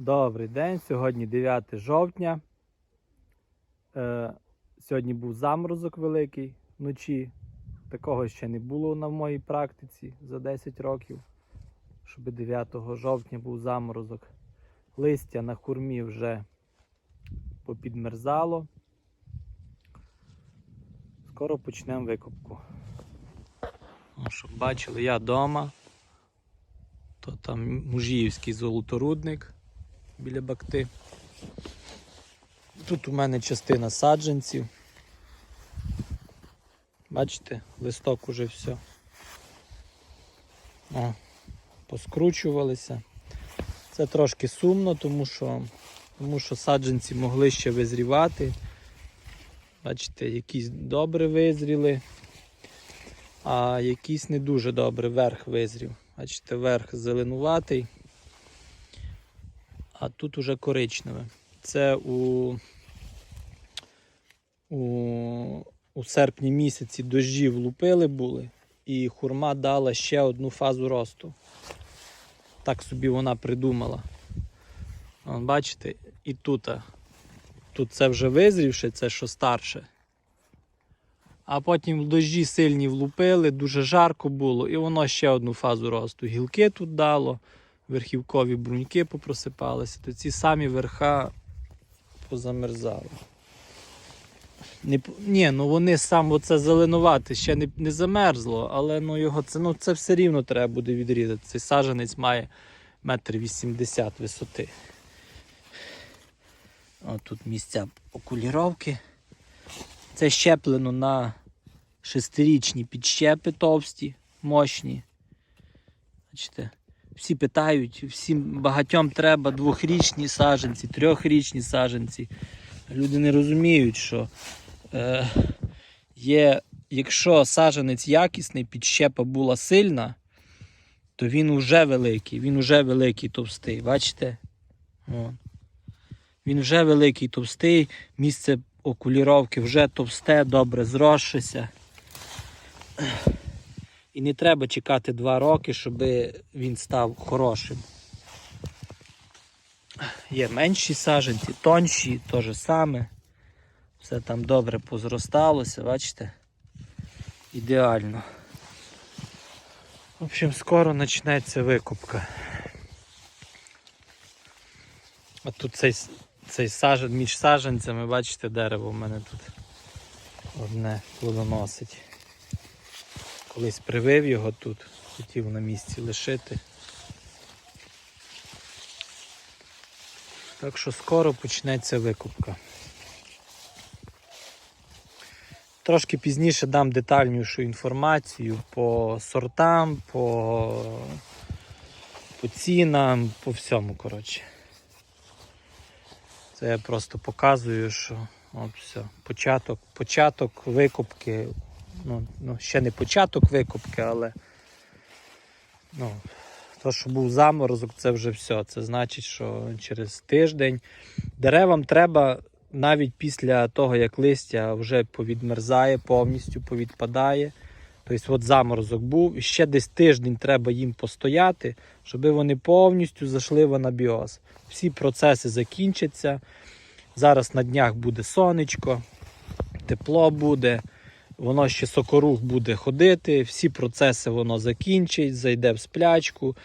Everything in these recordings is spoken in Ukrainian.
Добрий день, сьогодні 9 жовтня. Е, сьогодні був заморозок великий вночі. Такого ще не було на моїй практиці за 10 років, щоб 9 жовтня був заморозок. Листя на хурмі вже попідмерзало. Скоро почнемо викопку. Ну, щоб бачили, я вдома. То там мужіївський золоторудник біля бакти. Тут у мене частина саджанців. Бачите, листок уже все. О, поскручувалися. Це трошки сумно, тому що, тому що саджанці могли ще визрівати. Бачите, якісь добре визріли, а якісь не дуже добре верх визрів. Бачите, верх зеленуватий, а тут уже коричневе. Це у, у, у серпні місяці дощі влупили були, і хурма дала ще одну фазу росту. Так собі вона придумала. Бачите, і тут. Тут це вже визрівше, це що старше. А потім дощі сильні влупили, дуже жарко було, і воно ще одну фазу росту. Гілки тут дало, верхівкові бруньки попросипалися, то ці самі верха позамерзали. Не, ні, ну вони сам оце зеленувати ще не, не замерзло, але ну його це, ну, це все рівно треба буде відрізати. Цей саджанець має метр вісімдесят висоти. О, тут місця окуліровки. Це щеплено на шестирічні підщепи товсті, мощні. Бачите, всі питають, всім багатьом треба двохрічні саджанці, трьохрічні саджанці. Люди не розуміють, що е, є, якщо саджанець якісний, підщепа була сильна, то він вже великий, він вже великий товстий. Бачите? О. Він вже великий товстий, місце окуліровки вже товсте, добре зросшеся. І не треба чекати 2 роки, щоб він став хорошим. Є менші саджанці, тонші, то же саме. Все там добре позросталося, бачите? Ідеально. В общем, скоро почнеться викупка. А тут цей, цей сажен, між саджанцями, бачите, дерево в мене тут одне плодоносить. Колись привив його тут, хотів на місці лишити. Так що скоро почнеться викупка. Трошки пізніше дам детальнішу інформацію по сортам, по, по цінам, по всьому, коротше. Це я просто показую, що от все, початок, початок викупки. Ну, ну, ще не початок викупки, але ну, то, що був заморозок, це вже все. Це значить, що через тиждень деревам треба навіть після того, як листя вже повідмерзає, повністю повідпадає. Тобто от заморозок був, і ще десь тиждень треба їм постояти, щоб вони повністю зайшли в анабіоз. Всі процеси закінчаться. Зараз на днях буде сонечко, тепло буде, воно ще сокорух буде ходити, всі процеси воно закінчить, зайде в сплячку.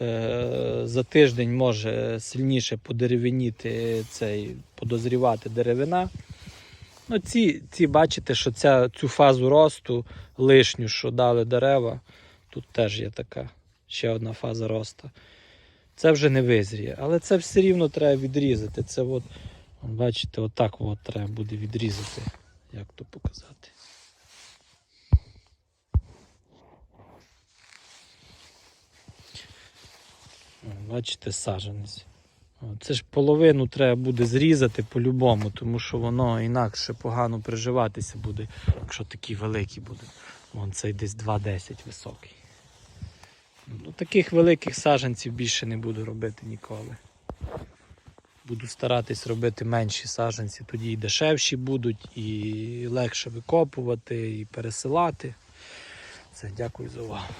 Е, За тиждень може сильніше подеревеніти цей, подозрівати деревина. Ну, ці, ці бачите, що ця, цю фазу росту лишню, що дали дерева, тут теж є така ще одна фаза росту. Це вже не визріє, але це все рівно треба відрізати. Це от, бачите, отак от треба буде відрізати. Як то показати? Бачите, саджанець. Це ж половину треба буде зрізати по-любому, тому що воно інакше погано приживатися буде, якщо такий великий буде. Вон цей десь 2,10 високий. Ну, таких великих саджанців більше не буду робити ніколи. Буду старатись робити менші саджанці, тоді і дешевші будуть, і легше викопувати, і пересилати. Все, дякую за увагу.